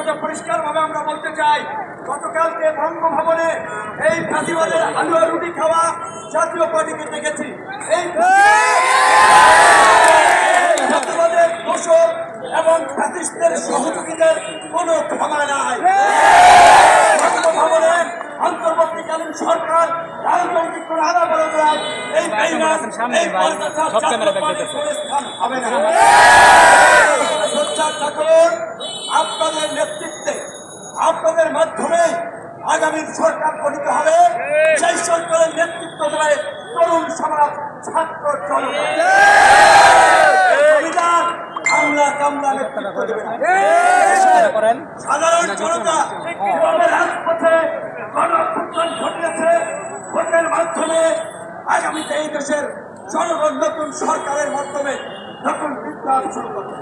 কথা পরিষ্কার ভাবে আমরা বলতে চাই গতকালকে বঙ্গভবনে এই ফাঁসিবাদের হালুয়া রুটি খাওয়া জাতীয় পার্টিকে দেখেছি এই এবং ফ্যাসিস্টদের সহযোগীদের কোনো ক্ষমা নাই অন্তর্বর্তীকালীন সরকার রাজনৈতিক এই থাকুন আপনাদের নেতৃত্বে আপনাদের মাধ্যমে আগামী সরকার গঠিত হবে। সেই সরকারের নেতৃত্ব দেবে তরুণ সমাজ ছাত্র জমিদার আমলা কামলা নেতৃত্ব দেবে করেন। সাধারণ জনতা রাজপথে গণ ঘটিয়েছে। ভোটের মাধ্যমে আগামীতে এই দেশের জনগণ নতুন সরকারের মাধ্যমে নতুন বিপ্লব শুরু করবে।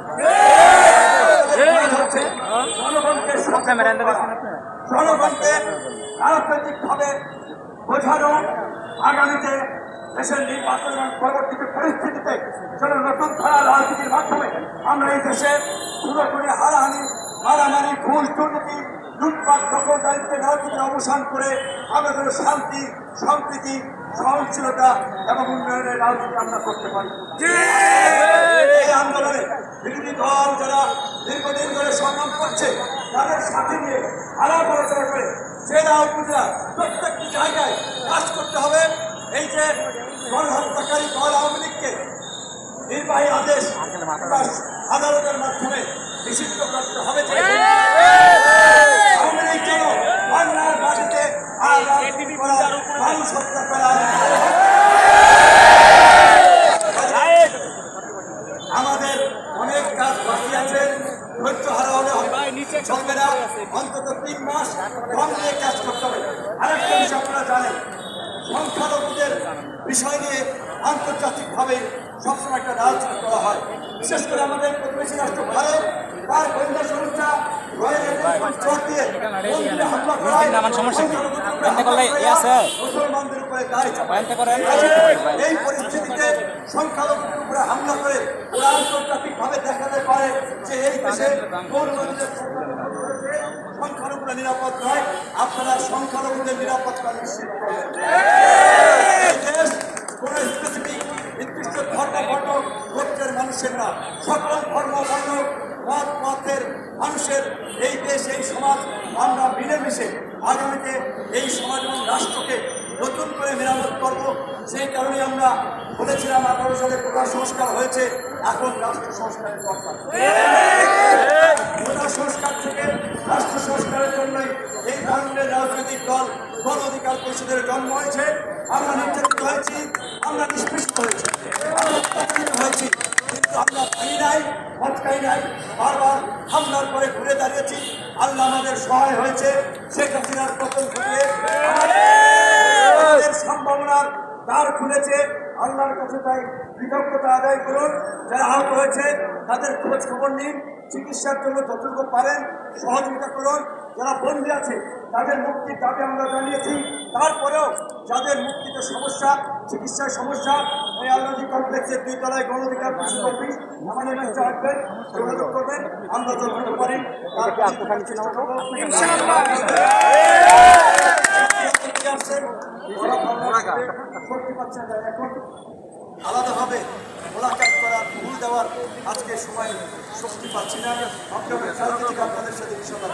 হচ্ছে জনগণকে জনগণকে রাজনৈতিক ভাবে বোঝানো আগামীতে দেশের নির্বাচন পরবর্তীতে পরিস্থিতিতে যেন নতুন ধারা রাজনীতির মাধ্যমে আমরা এই দেশে পুরোপুরি হারাহানি মারামারি ঘুষ দুর্নীতি লুটপাট দখলদারিত্বের রাজনীতির অবসান করে আমরা যেন শান্তি সম্প্রীতি সহনশীলতা এবং উন্নয়নের রাজনীতি আমরা করতে পারি এই আন্দোলনে বিরোধী দল যারা দীর্ঘদিন ধরে সংগ্রাম করছে। তাদের সাথে নিয়ে আলাপ আলোচনা করে জেলা উপজেলা প্রত্যেকটি জায়গায় কাজ করতে হবে। এই যে গণহত্যাকারী দল আওয়ামী লীগকে নির্বাহী আদেশ আদালতের মাধ্যমে নিষিদ্ধ করতে হবে আওয়ামী লীগ যেন বাংলার মাটিতে মানুষ হত্যা করা আমাদের অনেক কাজ বাকি আছে ধৈর্য হারা হলে চলবে না অন্তত তিন মাস কম দিয়ে কাজ করতে হবে। আরেকটা বিষয় আপনারা জানেন সংখ্যালঘুদের বিষয় নিয়ে আন্তর্জাতিকভাবে সবসময় একটা রাজনীতি করা হয়। বিশেষ করে আমাদের প্রতিবেশী রাষ্ট্র সমস্যা? সংখ্যালঘুদের করলে ইয়ে আছে? এই পরিস্থিতিতে সংখ্যালঘুর উপরে হামলা করে ওরা দেখাতে পারে যে এই দেশে সংখ্যালঘুরা নিরাপদ নয় আপনারা সংখ্যালঘুদের নিরাপত্তা নিশ্চিত করবেন মানুষের এই দেশ, এই সমাজ, আমরা মিলেমিশে আগামীতে এই সমাজ এবং রাষ্ট্রকে নতুন করে মেরামত করব। সেই কারণে আমরা বলেছিলাম, আঠারো সালে কোটা সংস্কার হয়েছে, এখন রাষ্ট্র সংস্কারের দরকার। কোটা সংস্কার থেকে রাষ্ট্র সংস্কারের জন্যই এই ধরনের রাজনৈতিক দল, গণ অধিকার পরিষদের জন্ম হয়েছে। আমরা নির্যাতিত হয়েছি, আমরা নিষ্পৃষ্ট হয়েছি, আমরা হয়েছি। আমরা ভাঙি নাই মটকাই নাই, বারবার হামলার পরে ঘুরে দাঁড়িয়েছি। আল্লাহ আমাদের সহায় হয়েছে। শেখ হাসিনার পতন আমাদের সম্ভাবনার দ্বার খুলেছে। আল্লাহর কাছে তাই কৃতজ্ঞতা আদায় করুন। যারা আহত হয়েছে, তাদের খোঁজ খবর নিন। চিকিৎসার জন্য যতটুকু পারেন, সহযোগিতা করুন। যারা বন্দী আছে, তাদের মুক্তির দাবি আমরা জানিয়েছি। তারপরেও যাদের মুক্তিতে সমস্যা, চিকিৎসার সমস্যা এই আল্লাহী কমপ্লেক্সের দুই তলায় গণ অধিকার অফিস আমাদের কাছে আসবেন যোগাযোগ করবেন আমরা যতটুকু পারি তার শক্তি পাচ্ছেন এখন। আলাদাভাবে মোলাকাত করার ভুল দেওয়ার আজকে সময় শক্তি পাচ্ছি না। আপনাদের আপনাদের সাথে ইনশাল্লাহ।